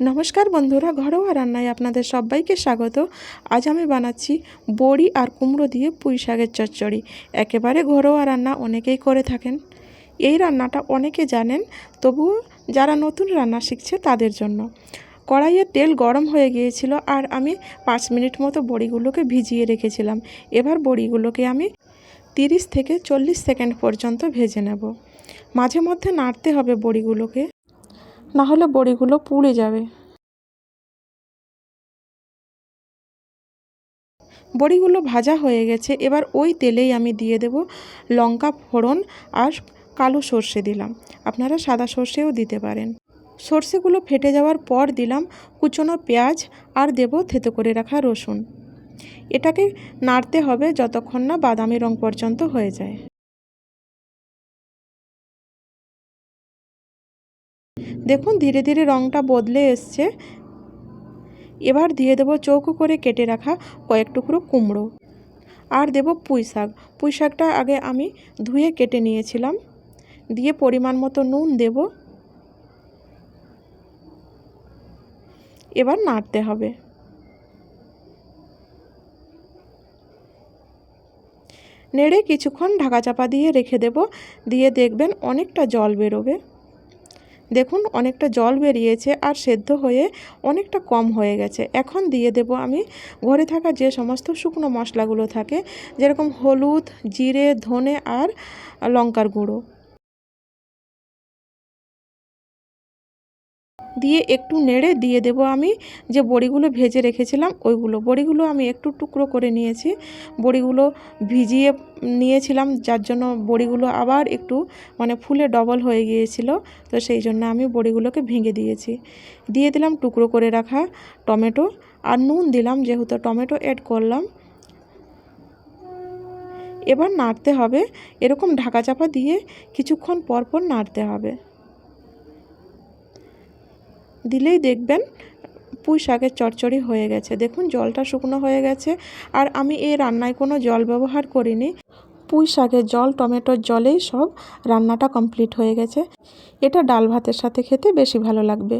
নমস্কার বন্ধুরা, ঘরোয়া রান্নায় আপনাদের সবাইকে স্বাগত। আজ আমি বানাচ্ছি বড়ি আর কুমড়ো দিয়ে পুঁই শাকের চচ্চড়ি। একেবারে ঘরোয়া রান্না অনেকেই করে থাকেন। এই রান্নাটা অনেকে জানেন, তবুও যারা নতুন রান্না শিখছে তাদের জন্য। কড়াইয়ে তেল গরম হয়ে গিয়েছিল আর আমি পাঁচ মিনিট মতো বড়িগুলোকে ভিজিয়ে রেখেছিলাম। এবার বড়িগুলোকে আমি তিরিশ থেকে চল্লিশ সেকেন্ড পর্যন্ত ভেজে নেব। মাঝে মধ্যে নাড়তে হবে বড়িগুলোকে। না হলে বড়িগুলো পুড়ে যাবে। বড়িগুলো ভাজা হয়ে গেছে, এবার ওই তেলেই আমি দিয়ে দেব লঙ্কা ফোড়ন আর কালো সর্ষে দিলাম। আপনারা সাদা সর্ষেও দিতে পারেন। সর্ষেগুলো ফেটে যাওয়ার পর দিলাম কুচনো পেঁয়াজ আর দেব থেতো করে রাখা রসুন। এটাকে নাড়তে হবে যতক্ষণ না বাদামি রং পর্যন্ত হয়ে যায়। দেখুন, ধীরে ধীরে রঙটা বদলে এসছে। এবার দিয়ে দেবো চৌকো করে কেটে রাখা কয়েক টুকরো কুমড়ো। আর দেব পুঁই শাক। পুঁই শাকটা আগে আমি ধুয়ে কেটে নিয়েছিলাম। দিয়ে পরিমাণ মতো নুন দেব। এবার নাড়তে হবে। নেড়ে কিছুক্ষণ ঢাকা চাপা দিয়ে রেখে দেব। দিয়ে দেখবেন অনেকটা জল বেরোবে। দেখুন, অনেকটা জল বেরিয়েছে আর সেদ্ধ হয়ে অনেকটা কম হয়ে গেছে। এখন দিয়ে দেব আমি ঘরে থাকা যে সমস্ত শুকনো মশলাগুলো থাকে, যেরকম হলুদ, জিরে, ধনে আর লঙ্কার গুঁড়ো। দিয়ে একটু নেড়ে দিয়ে দেব আমি। যে বড়িগুলো ভেজে রেখেছিলাম, ওইগুলো। বড়িগুলো আমি একটু টুকরো করে নিয়েছি। বড়িগুলো ভিজিয়ে নিয়েছিলাম, যার জন্য বড়িগুলো আবার একটু মানে ফুলে ডবল হয়ে গিয়েছিল। তো সেই জন্য আমি বড়িগুলোকে ভেঙে দিয়েছি। দিয়ে দিলাম টুকরো করে রাখা টমেটো। আর নুন দিলাম, যেহেতু টমেটো অ্যাড করলাম। এবার নাড়তে হবে। এরকম ঢাকা চাপা দিয়ে কিছুক্ষণ পর পর নাড়তে হবে। দিলেই দেখবেন পুঁই শাকের চচ্চড়ি হয়ে গেছে। দেখুন, জলটা শুকনো হয়ে গেছে। আর আমি এই রান্নায় কোনো জল ব্যবহার করিনি। পুঁই শাকের জল, টমেটোর জলেই সব রান্নাটা কমপ্লিট হয়ে গেছে। এটা ডাল ভাতের সাথে খেতে বেশি ভালো লাগবে।